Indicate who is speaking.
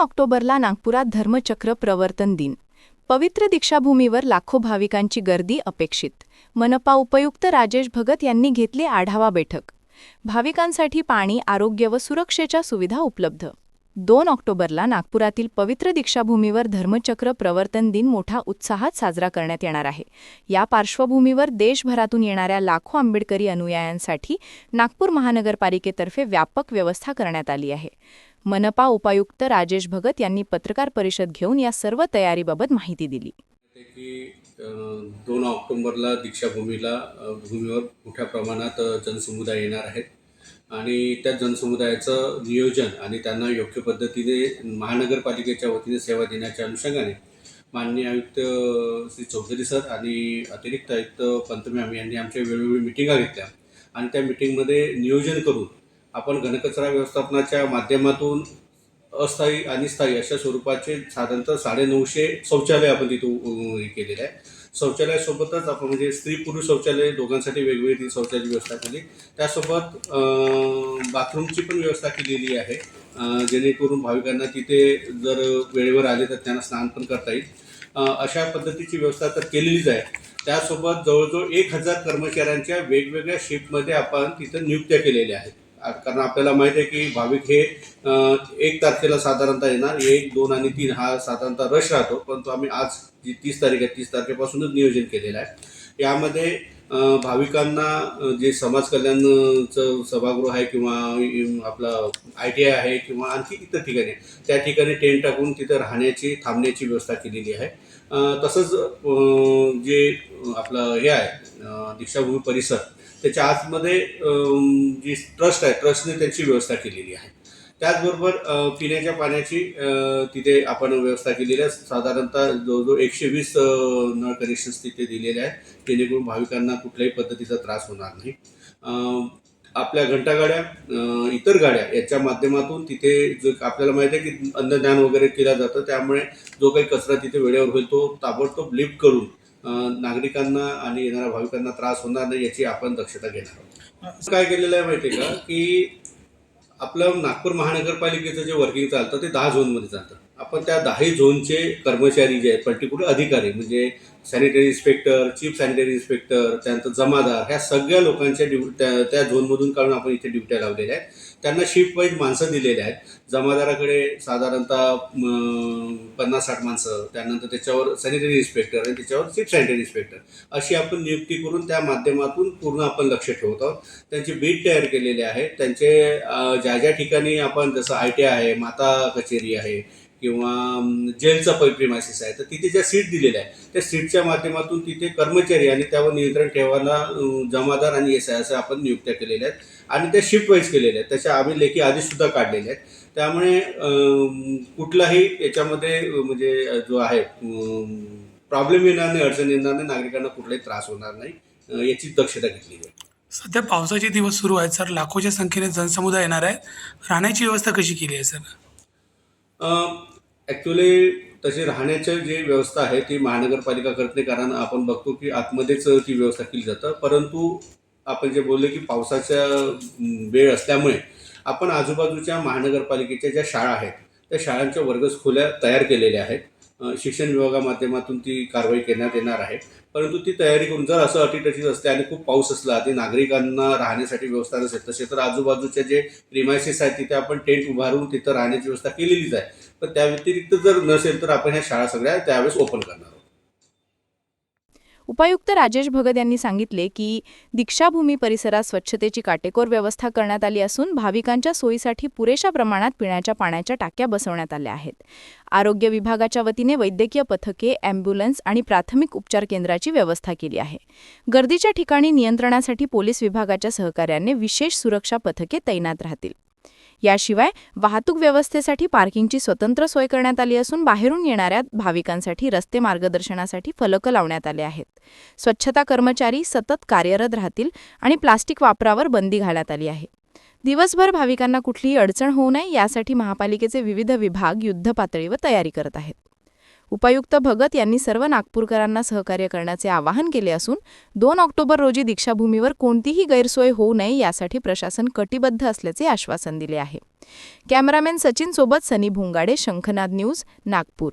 Speaker 1: ऑक्टोबरला नागपुरात धर्मचक्र प्रवर्तन दिन. पवित्र दीक्षाभूमीवर लाखो भाविकांची गर्दी अपेक्षित. मनपा उपायुक्त राजेश भगत यांनी घेतली आढावा बैठक. भाविकांसाठी पाणी आरोग्य व सुरक्षेच्या सुविधा उपलब्ध. दोन ऑक्टोबरला नागपुरातील पवित्र दीक्षाभूमीवर धर्मचक्र प्रवर्तन दिन मोठा उत्साहात साजरा करण्यात येणार आहे. या पार्श्वभूमीवर देशभरातून येणाऱ्या लाखो आंबेडकरी अनुयायांसाठी नागपूर महानगरपालिकेतर्फे व्यापक व्यवस्था करण्यात आली आहे. मनपा उपायुक्त राजेश भगत यांनी पत्रकार परिषद घेऊन या सर्व तयारीबाबत माहिती दिली.
Speaker 2: की दोन ऑक्टोबरला दीक्षाभूमीला भूमीवर मोठ्या प्रमाणात जनसमुदाय येणार आहेत. आणि त्या जनसमुदायाचं नियोजन आणि त्यांना योग्य पद्धतीने महानगरपालिकेच्या वतीने सेवा देण्याच्या अनुषंगाने माननीय आयुक्त श्री चौधरी सर आणि अतिरिक्त आयुक्त पंतम्यामी यांनी आमच्या वेळोवेळी मिटिंगा घेतल्या. आणि त्या मिटिंगमध्ये नियोजन करून आपण घनकचरा व्यवस्थापनाच्या माध्यमातून अस्थायी आणि स्थायी अशा स्वरूपाचे साधारणतः साडेनऊशे शौचालय आपण तिथं हे केलेलं आहे. शौचालयासोबतच आपण म्हणजे स्त्री पुरुष शौचालय दोघांसाठी वेगवेगळी शौचालयाची व्यवस्था केली. त्यासोबत बाथरूमची पण व्यवस्था केलेली आहे. जेणेकरून भाविकांना तिथे जर वेळेवर आले तर त्यांना स्नान पण करता येईल. अशा पद्धतीची व्यवस्था तर केलेलीच आहे. त्यासोबत जवळजवळ एक हजार कर्मचाऱ्यांच्या वेगवेगळ्या शिफ्टमध्ये आपण तिथं नियुक्त्या केलेल्या आहेत. कारण आपल्याला माहिती आहे की भाविक हे एक तारखेला साधारणतः येणार एक दोन आणि तीन हा साधारणतः रश राहतो. परंतु आम्ही आज जी तीस तारीख आहे तीस तारखेपासूनच नियोजन केलेलं आहे. यामध्ये भाविकांना जे समाज कल्याणचं सभागृह आहे किंवा आपलं आय टी आय आहे किंवा आणखी इतर ठिकाणी त्या ठिकाणी टेंट टाकून तिथं राहण्याची थांबण्याची व्यवस्था केलेली आहे. तसंच जे आपलं हे आहे दीक्षाभूमी परिसर त्याच्या आतमध्ये जी ट्रस्ट आहे ट्रस्टने त्याची व्यवस्था केलेली आहे. त्याचबरोबर पिण्याच्या पाण्याची तिथे आपण व्यवस्था केलेली आहे. साधारणतः जवळजवळ एकशे वीस नळ कनेक्शन्स तिथे दिलेले आहेत. जेणेकरून भाविकांना कुठल्याही पद्धतीचा त्रास होणार नाही. आपल्या घंटागाड्या इतर गाड्या याच्या माध्यमातून तिथे जो आपल्याला माहिती आहे की अन्नदान वगैरे केलं जातं. त्यामुळे जो काही कचरा तिथे वेळेवर होईल तो ताबडतोब लिफ्ट करून नागरिकांना आणि येणाऱ्या भाविकांना त्रास होणार नाही याची आपण दक्षता घेणार आहोत. काय केलेलं आहे माहिती आहे का? की आपलं नागपूर महानगरपालिकेचं जे वर्किंग चालतं ते दहा झोनमध्ये चालतं. आपण त्या दहाही झोनचे कर्मचारी जे आहेत पर्टिक्युलर अधिकारी म्हणजे sanitary inspector chief sanitary inspector त्यानंतर जमादार ह्या सगळ्या लोकांच्या ड्यु त्या त्या झोनमधून काढून आपण इथे ड्युट्या लावलेल्या आहेत. त्यांना शिफ्ट वाईज माणसं दिलेली आहेत. जमादाराकडे साधारणतः पन्नास साठ माणसं त्यानंतर त्याच्यावर सॅनिटरी इन्स्पेक्टर आणि त्याच्यावर चीफ सॅनिटरी इन्स्पेक्टर अशी आपण नियुक्ती करून त्या माध्यमातून पूर्ण आपण लक्ष ठेवत आहोत. त्यांची बीट तयार केलेले आहे. त्यांचे ज्या ज्या ठिकाणी आपण जसं आय टी आहे माता कचेरी आहे किंवा जेलचा जेलचा प्रिमायसिस आहे तर तिथे ज्या सीट दिलेल्या आहे त्या सीटच्या माध्यमातून तिथे कर्मचारी आणि त्यावर नियंत्रण ठेवायला जमादार आणि एस आय असं आपण नियुक्त्या केलेल्या आहेत आणि त्या शिफ्ट वाईज केलेल्या आहेत. त्याच्या आम्ही लेखी आधीसुद्धा काढलेल्या आहेत. त्यामुळे कुठलाही याच्यामध्ये म्हणजे जो आहे प्रॉब्लेम येणार नाही अडचण येणार नाही नागरिकांना कुठलाही त्रास होणार नाही याची दक्षता घेतली आहे
Speaker 3: सध्या पावसाचे दिवस सुरू आहेत सर. लाखोच्या संख्येने जनसमुदाय येणार आहेत. राहण्याची व्यवस्था कशी केली आहे सर?
Speaker 2: ॲक्च्युली तशी राहण्याची जी व्यवस्था आहे ती महानगरपालिका करते कारण आपण बघतो की आतमध्येच ती व्यवस्था केली जातं. परंतु आपण जे बोलले की पावसाच्या वेळ असल्यामुळे आपण आजूबाजूच्या महानगरपालिकेच्या ज्या शाळा आहेत त्या शाळांच्या वर्गखोल्या तयार केलेल्या आहेत. शिक्षण विभागा माध्यमातून ती कारवाई करण्यात येणार आहे. परंतु ती तयारी करून जर असं अटीतटीच असते आणि खूप पाऊस असला आणि नागरिकांना राहण्यासाठी व्यवस्था नसेल तसे तर आजूबाजूच्या जे प्रिमायसेस आहेत तिथे आपण टेंट उभारून तिथं राहण्याची व्यवस्था केलेलीच आहे. पण त्या व्यतिरिक्त जर नसेल तर आपण ह्या शाळा सगळ्या त्यावेळेस ओपन करणार आहोत.
Speaker 1: उपायुक्त राजेश भगत यांनी सांगितले की दीक्षाभूमी परिसरात स्वच्छतेची काटेकोर व्यवस्था करण्यात आली असून भाविकांच्या सोयीसाठी पुरेशा प्रमाणात पिण्याच्या पाण्याच्या टाक्या बसवण्यात आल्या आहेत. आरोग्य विभागाच्या वतीने वैद्यकीय पथके अँब्युलन्स आणि प्राथमिक उपचार केंद्राची व्यवस्था केली आहे. गर्दीच्या ठिकाणी नियंत्रणासाठी पोलीस विभागाच्या सहकार्याने विशेष सुरक्षा पथके तैनात राहतील. याशिवाय वाहतूक व्यवस्थेसाठी पार्किंगची स्वतंत्र सोय करण्यात आली असून बाहेरून येणाऱ्या भाविकांसाठी रस्ते मार्गदर्शनासाठी फलक लावण्यात आले आहेत. स्वच्छता कर्मचारी सतत कार्यरत राहतील आणि प्लास्टिक वापरावर बंदी घालण्यात आली आहे. दिवसभर भाविकांना कुठलीही अडचण होऊ नये यासाठी महापालिकेचे विविध विभाग युद्धपातळीवर तयारी करत आहेत. उपायुक्त भगत यांनी सर्व नागपूरकरांना सहकार्य करण्याचे आवाहन केले असून दोन ऑक्टोबर रोजी दीक्षाभूमीवर कोणतीही गैरसोय होऊ नये यासाठी प्रशासन कटिबद्ध असल्याचे आश्वासन दिले आहे. कॅमेरामॅन सचिन सोबत सनी भुंगाडे शंखनाद न्यूज नागपूर.